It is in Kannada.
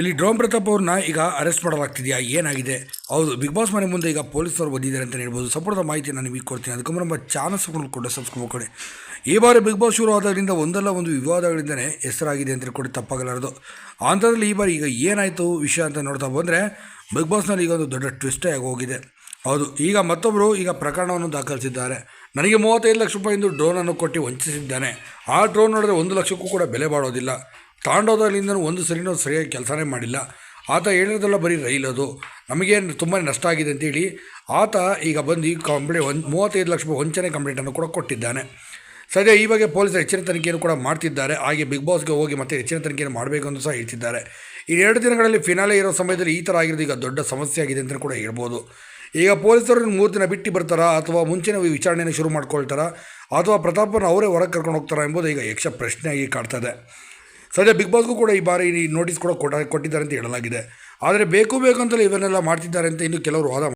ಇಲ್ಲಿ ಡ್ರೋಮ್ ಪ್ರತಾಪ್ ಅವ್ರನ್ನ ಈಗ ಅರೆಸ್ಟ್ ಮಾಡಲಾಗ್ತಿದೆಯಾ? ಏನಾಗಿದೆ? ಹೌದು, ಬಿಗ್ ಬಾಸ್ ಮನೆ ಮುಂದೆ ಈಗ ಪೊಲೀಸರು ಬಂದಿದ್ದಾರೆ ಅಂತ ಹೇಳ್ಬೋದು. ಸಂಪೂರ್ಣ ಮಾಹಿತಿ ನಾನು ನಿಮಗೆ ಕೊಡ್ತೀನಿ. ಅದಕ್ಕೆ ನಮ್ಮ ಚಾನಲ್ ಕೂಡ ಸಬ್ಸ್ಕ್ರೈಬ್ ಕೊಡಿ. ಈ ಬಾರಿ ಬಿಗ್ ಬಾಸ್ ಶುರು ಒಂದಲ್ಲ ಒಂದು ವಿವಾದಗಳಿಂದನೇ ಹೆಸರಾಗಿದೆ ಅಂತ ಕೂಡ ತಪ್ಪಾಗಲಾರದು. ಅಂಥದ್ರಲ್ಲಿ ಈ ಬಾರಿ ಈಗ ಏನಾಯಿತು ವಿಷಯ ಅಂತ ನೋಡ್ತಾ ಬಂದರೆ ಬಿಗ್ ಬಾಸ್ನಲ್ಲಿ ಈಗ ಒಂದು ದೊಡ್ಡ ಟ್ವಿಸ್ಟೇ ಆಗೋಗಿದೆ ಹೌದು, ಈಗ ಮತ್ತೊಬ್ಬರು ಈಗ ಪ್ರಕರಣವನ್ನು ದಾಖಲಿಸಿದ್ದಾರೆ. ನನಗೆ ಮೂವತ್ತೈದು ಲಕ್ಷ ರೂಪಾಯಿ ಎಂದು ಡ್ರೋನನ್ನು ಕೊಟ್ಟು ವಂಚಿಸಿದ್ದಾನೆ. ಆ ಡ್ರೋನ್ ನೋಡಿದ್ರೆ ಒಂದು ಲಕ್ಷಕ್ಕೂ ಕೂಡ ಬೆಲೆ ಬಾಡೋದಿಲ್ಲ ತಾಂಡೋದಲ್ಲಿಂದನೂ ಒಂದು ಸರಿನೂ ಸರಿಯಾಗಿ ಕೆಲಸನೇ ಮಾಡಿಲ್ಲ. ಆತ ಹೇಳಿರೋದೆಲ್ಲ ಬರೀ ರೈಲ್ ಅದು. ನಮಗೆ ತುಂಬಾ ನಷ್ಟ ಆಗಿದೆ ಅಂತೇಳಿ ಆತ ಈಗ ಬಂದು ಈ ಕಂಪ್ಲೇಂಟ್ ಒಂದು ಮೂವತ್ತೈದು ಲಕ್ಷ ರೂಪಾಯಿ ವಂಚನೆ ಕಂಪ್ಲೇಂಟನ್ನು ಕೂಡ ಕೊಟ್ಟಿದ್ದಾನೆ. ಸದ್ಯ ಈ ಬಗ್ಗೆ ಪೊಲೀಸರು ಹೆಚ್ಚಿನ ತನಿಖೆಯನ್ನು ಕೂಡ ಮಾಡ್ತಿದ್ದಾರೆ. ಹಾಗೆ ಬಿಗ್ ಬಾಸ್ಗೆ ಹೋಗಿ ಮತ್ತೆ ಹೆಚ್ಚಿನ ತನಿಖೆಯನ್ನು ಮಾಡಬೇಕು ಅಂತ ಸಹ ಹೇಳ್ತಿದ್ದಾರೆ. ಈ ಎರಡು ದಿನಗಳಲ್ಲಿ ಫಿನಾಲೆ ಇರೋ ಸಮಯದಲ್ಲಿ ಈ ಥರ ಆಗಿರೋದು ಈಗ ದೊಡ್ಡ ಸಮಸ್ಯೆ ಆಗಿದೆ ಅಂತ ಕೂಡ ಹೇಳ್ಬೋದು. ಈಗ ಪೊಲೀಸರು ಮೂರು ದಿನ ಬಿಟ್ಟು ಬರ್ತಾರಾ ಅಥವಾ ಮುಂಚಿನ ವಿಚಾರಣೆಯನ್ನು ಶುರು ಮಾಡ್ಕೊಳ್ತಾರಾ ಅಥವಾ ಪ್ರತಾಪನ ಅವರೇ ಹೊರಗೆ ಕರ್ಕೊಂಡು ಹೋಗ್ತಾರಾ ಎಂಬುದು ಈಗ ಯಕ್ಷ ಪ್ರಶ್ನೆಯಾಗಿ ಕಾಡ್ತದೆ ಸದ್ಯ ಬಿಗ್ ಬಾಸ್ಗೂ ಕೂಡ ಈ ಬಾರಿ ನೋಟಿಸ್ ಕೂಡ ಕೊಟ್ಟ ಕೊಟ್ಟಿದ್ದಾರೆ ಅಂತ ಹೇಳಲಾಗಿದೆ. ಆದರೆ ಬೇಕು ಬೇಕು ಅಂತಲೇ ಇವನ್ನೆಲ್ಲ ಮಾಡ್ತಿದ್ದಾರೆ ಅಂತ ಇನ್ನು ಕೆಲವರು ವಾದ